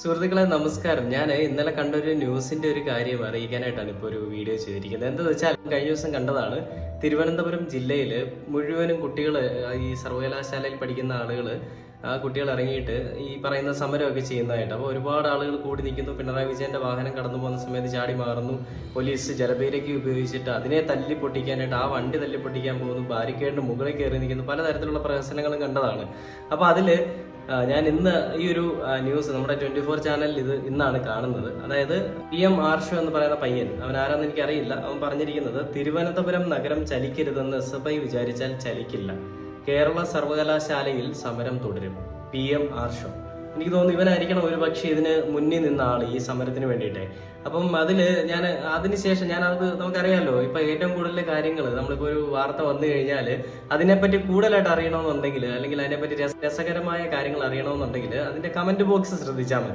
സുഹൃത്തുക്കളെ നമസ്കാരം. ഞാൻ ഇന്നലെ കണ്ട ഒരു ന്യൂസിന്റെ ഒരു കാര്യം അറിയിക്കാനായിട്ടാണ് ഇപ്പോൾ ഒരു വീഡിയോ ചെയ്തിരിക്കുന്നത്. എന്താണെന്ന് വെച്ചാൽ കഴിഞ്ഞ ദിവസം കണ്ടതാണ് തിരുവനന്തപുരം ജില്ലയിൽ മുഴുവനും കുട്ടികൾ ഈ സർവകലാശാലയിൽ പഠിക്കുന്ന ആളുകൾ ആ കുട്ടികൾ ഇറങ്ങിയിട്ട് ഈ പറയുന്ന സമരമൊക്കെ ചെയ്യുന്നതായിട്ട്. അപ്പോൾ ഒരുപാട് ആളുകൾ കൂടി നിൽക്കുന്നു. പിണറായി വിജയന്റെ വാഹനം കടന്നു പോകുന്ന സമയത്ത് ചാടി മാറുന്നു. പോലീസ് ജലപീരയ്ക്ക് ഉപയോഗിച്ചിട്ട് അതിനെ തല്ലി പൊട്ടിക്കാനായിട്ട് ആ വണ്ടി തല്ലി പൊട്ടിക്കാൻ പോകുന്നു. ബാരിക്കേഡിന് മുകളിൽ കയറി നിൽക്കുന്നു. പലതരത്തിലുള്ള പ്രഹസനങ്ങളും കണ്ടതാണ്. അപ്പോൾ അതിൽ ഞാൻ ഇന്ന് ഈ ഒരു ന്യൂസ് നമ്മുടെ ട്വന്റി ഫോർ ചാനലിൽ ഇത് ഇന്നാണ് കാണുന്നത്. അതായത് പി എം ആർഷോ എന്ന് പറയുന്ന പയ്യൻ അവൻ ആരാന്ന് എനിക്കറിയില്ല. അവൻ പറഞ്ഞിരിക്കുന്നത് തിരുവനന്തപുരം നഗരം ചലിക്കരുതെന്ന് എസ് എഫ് ഐ വിചാരിച്ചാൽ ചലിക്കില്ല. കേരള സർവകലാശാലയിൽ സമരം തുടരും. പി. എം. ആർഷോ. എനിക്ക് തോന്നുന്നു ഇവനായിരിക്കണം ഒരു പക്ഷേ ഇതിന് മുന്നിൽ നിന്ന ആൾ ഈ സമരത്തിന് വേണ്ടിയിട്ട്. അപ്പം അതിൽ ഞാൻ അതിനുശേഷം ഞാൻ അത് നമുക്കറിയാമല്ലോ ഇപ്പം ഏറ്റവും കൂടുതൽ കാര്യങ്ങൾ നമ്മളിപ്പോൾ ഒരു വാർത്ത വന്നു കഴിഞ്ഞാൽ അതിനെപ്പറ്റി കൂടുതലായിട്ട് അറിയണമെന്നുണ്ടെങ്കിൽ അല്ലെങ്കിൽ അതിനെപ്പറ്റി രസ- രസകരമായ കാര്യങ്ങൾ അറിയണമെന്നുണ്ടെങ്കിൽ അതിന്റെ കമന്റ് ബോക്സ് ശ്രദ്ധിച്ചാൽ മതി.